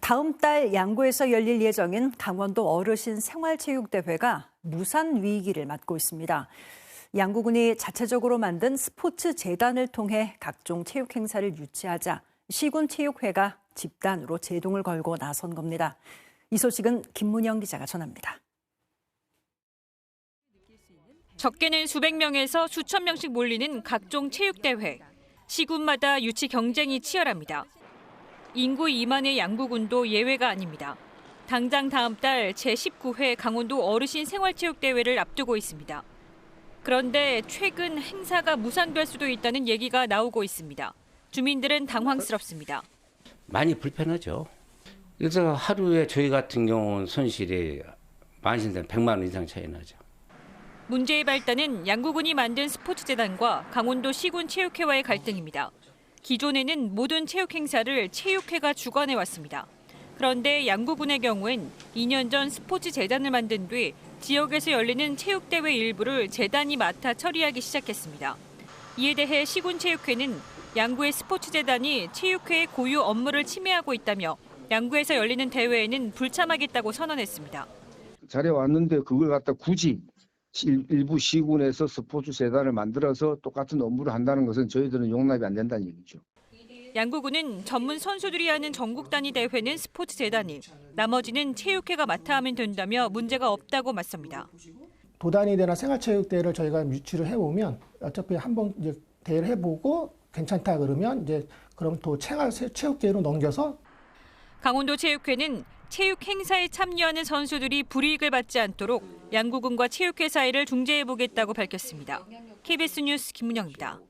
다음 달 양구에서 열릴 예정인 강원도 어르신 생활체육대회가 무산 위기를 맞고 있습니다. 양구군이 자체적으로 만든 스포츠 재단을 통해 각종 체육 행사를 유치하자 시군 체육회가 집단으로 제동을 걸고 나선 겁니다. 이 소식은 김문영 기자가 전합니다. 적게는 수백 명에서 수천 명씩 몰리는 각종 체육대회. 시군마다 유치 경쟁이 치열합니다. 인구 2만의 양구군도 예외가 아닙니다. 당장 다음 달 제19회 강원도 어르신 생활체육대회를 앞두고 있습니다. 그런데 최근 행사가 무산될 수도 있다는 얘기가 나오고 있습니다. 주민들은 당황스럽습니다. 많이 불편하죠. 그래서 하루에 저희 같은 경우는 손실이 만신된 100만 원 이상 차이 나죠. 문제의 발단은 양구군이 만든 스포츠재단과 강원도 시군 체육회와의 갈등입니다. 기존에는 모든 체육 행사를 체육회가 주관해 왔습니다. 그런데 양구군의 경우엔 2년 전 스포츠 재단을 만든 뒤 지역에서 열리는 체육대회 일부를 재단이 맡아 처리하기 시작했습니다. 이에 대해 시군체육회는 양구의 스포츠 재단이 체육회의 고유 업무를 침해하고 있다며 양구에서 열리는 대회에는 불참하겠다고 선언했습니다. 잘해 왔는데 그걸 갖다 굳이 일- 일부 시군에서 스포츠 재단을 만들어서 똑같은 업무를 한다는 것은 저희들은 용납이 안 된다는 얘기죠. 양구군은 전문 선수들이 하는 전국 단위 대회는 스포츠 재단이, 나머지는 체육회가 맡아 하면 된다며 문제가 없다고 맞섭니다. 도단위대나 생활체육대회를 저희가 유치를 해보면 어차피 한번 이제 대회를 해보고 괜찮다 그러면 이제 그럼 또 생활 체육계로 넘겨서 강원도 체육회는 체육 행사에 참여하는 선수들이 불이익을 받지 않도록 양구군과 체육회 사이를 중재해 보겠다고 밝혔습니다. KBS 뉴스 김문영입니다.